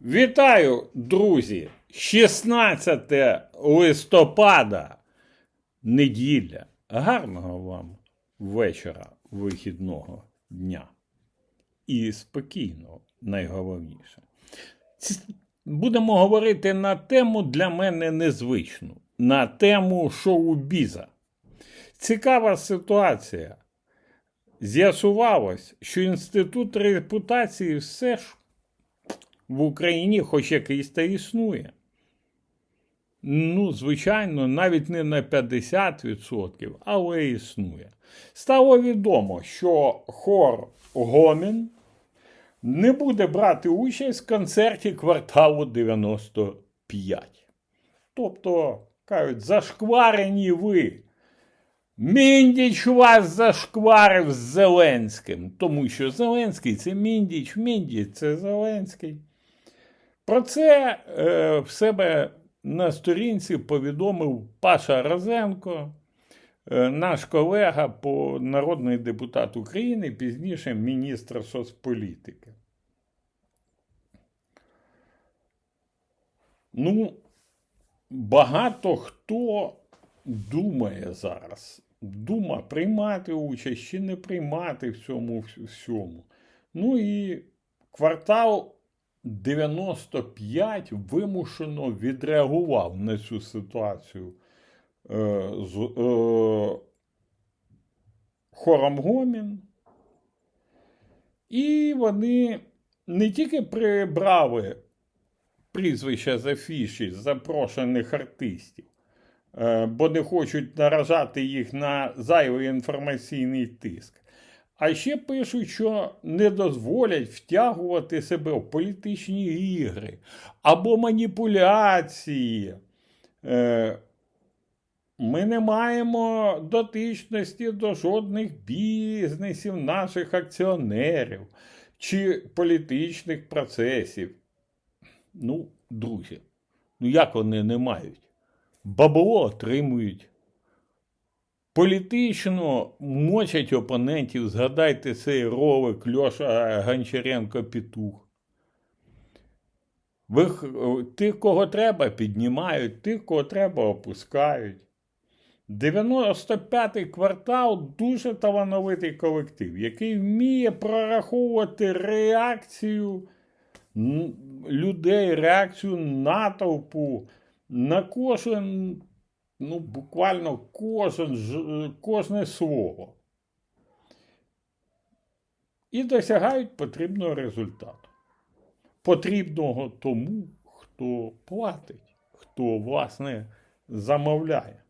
Вітаю, друзі! 16 листопада, неділя. Гарного вам вечора, вихідного дня. І спокійного, найголовніше. Будемо говорити на тему для мене незвичну, на тему шоу-біза. Цікава ситуація. З'ясувалось, що інститут репутації все ж в Україні хоч якийсь та існує. Ну, звичайно, навіть не на 50%, але існує. Стало відомо, що хор Гомін не буде брати участь в концерті кварталу 95. Тобто, кажуть, зашкварені ви. Міндіч вас зашкварив з Зеленським, тому що Зеленський це Міндіч, Міндіч це Зеленський. Про це е, в себе на сторінці повідомив Паша Розенко, е, наш колега, по народний депутат України, пізніше міністр соцполітики. Ну, багато хто думає зараз. Дума приймати участь чи не приймати в цьому всьому. Ну і квартал 95 вимушено відреагував на цю ситуацію е, з е, хором Гомін. І вони не тільки прибрали прізвища з афіші запрошених артистів, е, бо не хочуть наражати їх на зайвий інформаційний тиск. А ще пишуть, що не дозволять втягувати себе в політичні ігри або маніпуляції. Е, Ми не маємо дотичності до жодних бізнесів наших акціонерів чи політичних процесів. Ну, друзі, ну як вони не мають? Бабло отримують. Політично мочать опонентів, згадайте цей ролик Льоша Гончаренко Петух. Ви, х- тих, кого треба, піднімають, тих, кого треба, опускають. 95-й квартал дуже талановитий колектив, який вміє прораховувати реакцію людей, реакцію натовпу на кожен, ну, буквально кожен, кожне слово. І досягають потрібного результату. Потрібного тому, хто платить, хто, власне, замовляє.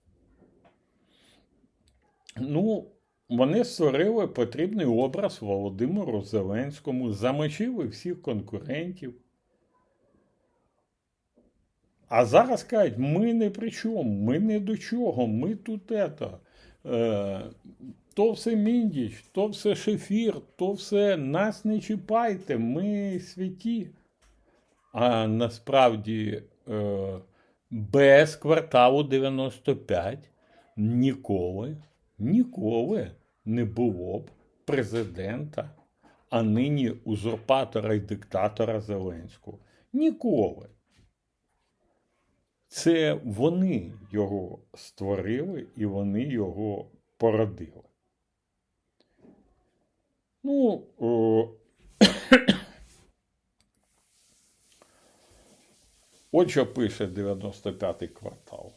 Ну, вони створили потрібний образ Володимиру Зеленському, замочили всіх конкурентів. А зараз кажуть, ми не при чому, ми не до чого, ми тут ето. Е, то все міндіч, то все шефір, то все нас не чіпайте, ми святі. А насправді е, без кварталу 95 ніколи, ніколи не було б президента, а нині узурпатора і диктатора Зеленського. Ніколи. Це вони його створили і вони його породили. Ну, о, Отже, пише 95-й квартал.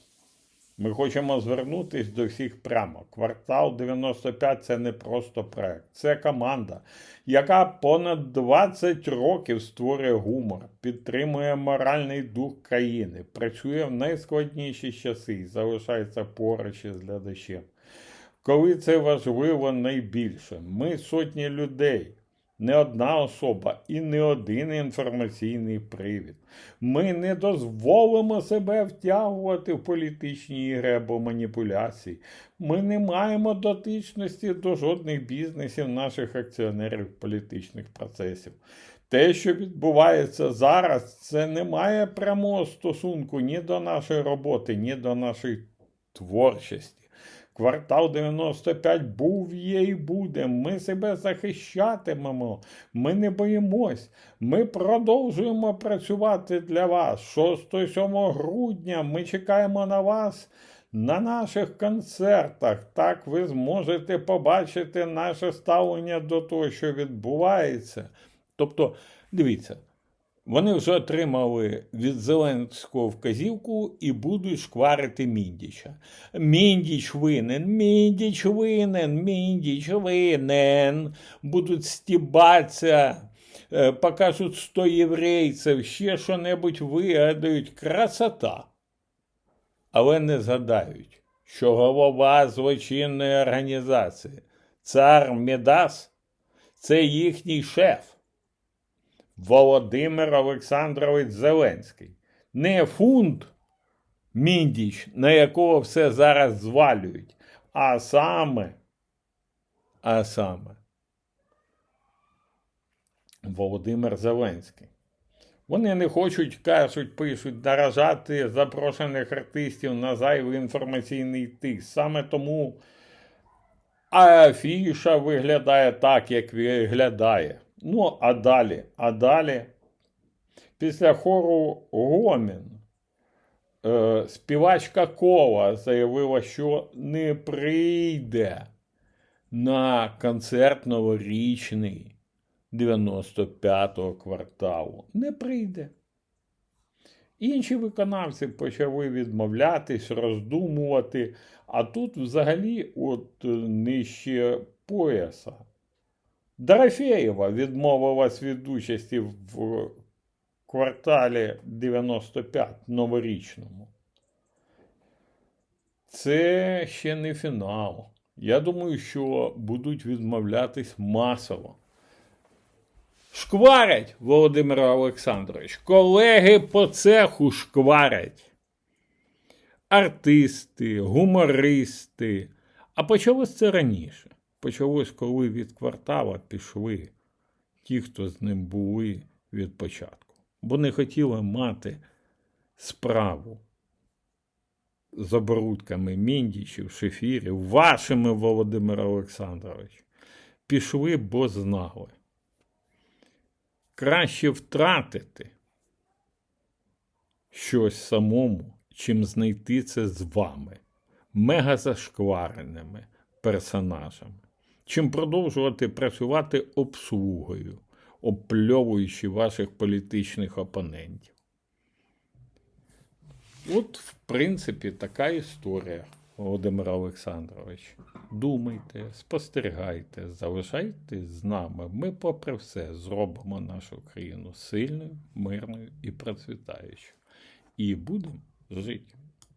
Ми хочемо звернутися до всіх прямо. Квартал 95 це не просто проект, це команда, яка понад 20 років створює гумор, підтримує моральний дух країни, працює в найскладніші часи і залишається поруч із глядачем. Коли це важливо найбільше, ми сотні людей, не одна особа і не один інформаційний привід. Ми не дозволимо себе втягувати в політичні ігри або маніпуляції. Ми не маємо дотичності до жодних бізнесів наших акціонерів політичних процесів. Те, що відбувається зараз, це не має прямого стосунку ні до нашої роботи, ні до нашої творчості. Квартал 95 був, є і буде. Ми себе захищатимемо. Ми не боїмось. Ми продовжуємо працювати для вас. 6-7 грудня ми чекаємо на вас на наших концертах. Так ви зможете побачити наше ставлення до того, що відбувається. Тобто, дивіться. Вони вже отримали від Зеленського вказівку і будуть шкварити Міндіча. Міндіч винен, Міндіч винен, Міндіч винен. Будуть стібатися, е, покажуть 100 єврейців, ще що-небудь вигадають. Красота. Але не згадають, що голова злочинної організації, цар Медас, це їхній шеф. Володимир Олександрович Зеленський. Не фунт Міндіч, на якого все зараз звалюють, а саме, а саме Володимир Зеленський. Вони не хочуть, кажуть, пишуть, наражати запрошених артистів на зайвий інформаційний тиск. Саме тому афіша виглядає так, як виглядає. Ну, а далі, а далі, після хору Гомін, е, співачка Кола заявила, що не прийде на концерт новорічний 95-го кварталу. Не прийде. Інші виконавці почали відмовлятись, роздумувати, а тут взагалі от е, нижче пояса. Дорофеєва відмовилась від участі в кварталі 95 новорічному. Це ще не фінал. Я думаю, що будуть відмовлятись масово. Шкварять, Володимир Олександрович. Колеги по цеху шкварять. Артисти, гумористи. А почалось це раніше. Почалось, коли від квартала пішли ті, хто з ним були від початку. Бо не хотіли мати справу з оборудками міндічів, шефірів, вашими, Володимир Олександрович. Пішли, бо знали. Краще втратити щось самому, чим знайти це з вами, мега зашквареними персонажами, чим продовжувати працювати обслугою, опльовуючи ваших політичних опонентів. От, в принципі, така історія, Володимир Олександрович. Думайте, спостерігайте, залишайтесь з нами. Ми, попри все, зробимо нашу країну сильною, мирною і процвітаючою. І будемо жити.